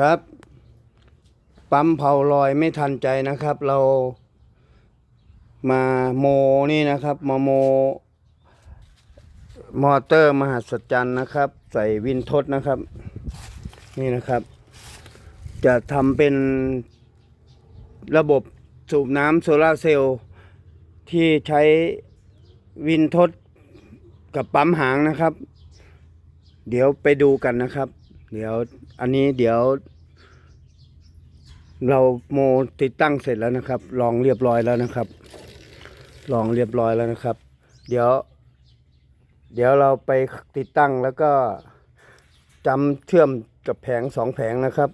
ครับ ปั๊มเผาลอยไม่ทันใจนะครับ เรามาโมนี่นะครับ มาโม มอเตอร์มหัศจรรย์นะครับ ใส่วินทดนะครับ นี่นะครับ จะทำเป็นระบบสูบน้ำโซลาร์เซลล์ที่ใช้วินทดกับปั๊มหางนะครับ เดี๋ยวไปดูกันนะครับ เดี๋ยวอันนี้เดี๋ยว เราโมติดตั้งเสร็จแล้วนะครับ ลองเรียบร้อยแล้วนะครับ ลองเรียบร้อยแล้วนะครับ เดี๋ยว เดี๋ยวเราไปติดตั้งแล้วก็จำเชื่อมกับแผงสองแผงนะครับ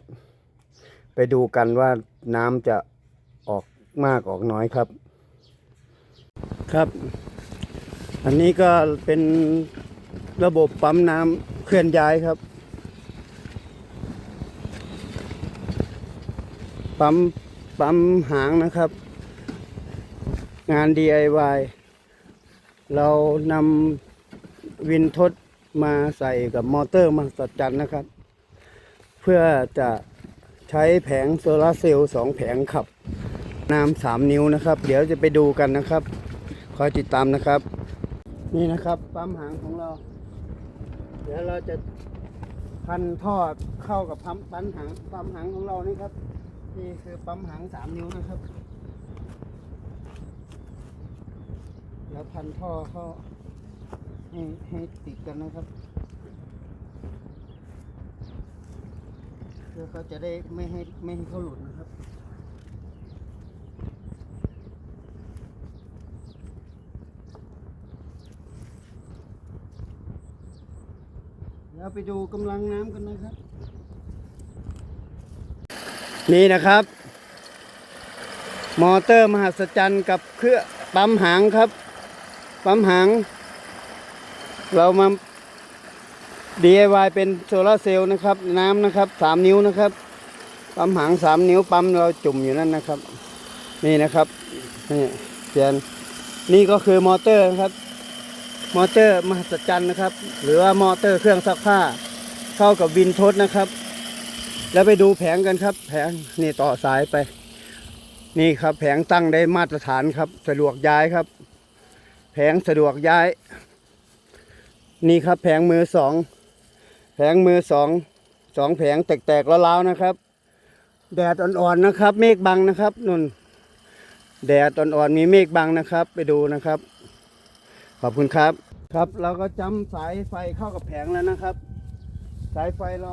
ไปดูกันว่าน้ำจะออกมากออกน้อยครับ ครับ อันนี้ก็เป็นระบบปั๊มน้ำเคลื่อนย้ายครับ ปั๊มปั๊มหางนะครับ งาน DIY เรานำวินทดมาใส่กับมอเตอร์มาสัจจันนะครับ เพื่อจะใช้แผงโซลาเซลล์สองแผงขับ น้ำสามนิ้วนะครับ เดี๋ยวจะไปดูกันนะครับ คอยติดตามนะครับ นี่นะครับปั๊มหางของเรา เดี๋ยวเราจะพันท่อเข้ากับปั๊มปั๊มหางปั๊มหางของเรานี่ครับ นี่คือปั๊มหางสามนิ้วนะครับ แล้วพันท่อเข้าให้ให้ติดกันนะครับ เพื่อเขาจะได้ไม่ให้ไม่ให้เขาหลุดนะครับเดี๋ยวไปดูกำลังน้ำกันนะครับ นี่นะครับ มอเตอร์มหัศจรรย์กับเครื่องปั๊มหางครับ ปั๊มหาง เรามา DIY เป็นโซลาเซลล์นะครับ น้ำนะครับสามนิ้วนะครับ ปั๊มหางสามนิ้วปั๊มเราจุ่มอยู่นั่นนะครับ นี่นะครับนี่เปลี่ยนนี่ก็คือมอเตอร์นะครับ มอเตอร์มหัศจรรย์นะครับ หรือว่ามอเตอร์เครื่องซักผ้า เข้ากับวินทดนะครับ แล้วไปดูแผงกันครับ แผงนี่ต่อสายไป นี่ครับ แผงตั้งได้มาตรฐานครับ สะดวกย้ายครับ แผงสะดวกย้าย นี่ครับ แผงมือสองแผงมือสองสองแผงแตกๆแล้วๆนะครับ แดดอ่อนๆนะครับ เมฆบังนะครับนุ่นแดดอ่อนๆมีเมฆบังนะครับ ไปดูนะครับ ขอบคุณครับ ครับเราก็จำสายไฟเข้ากับแผงแล้วนะครับ สายไฟเรา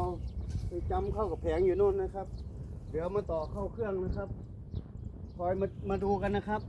ไปจำเข้ากับแผงอยู่นู่นนะครับ เดี๋ยวมาต่อเข้าเครื่องนะครับ คอยมามาดูกันนะครับ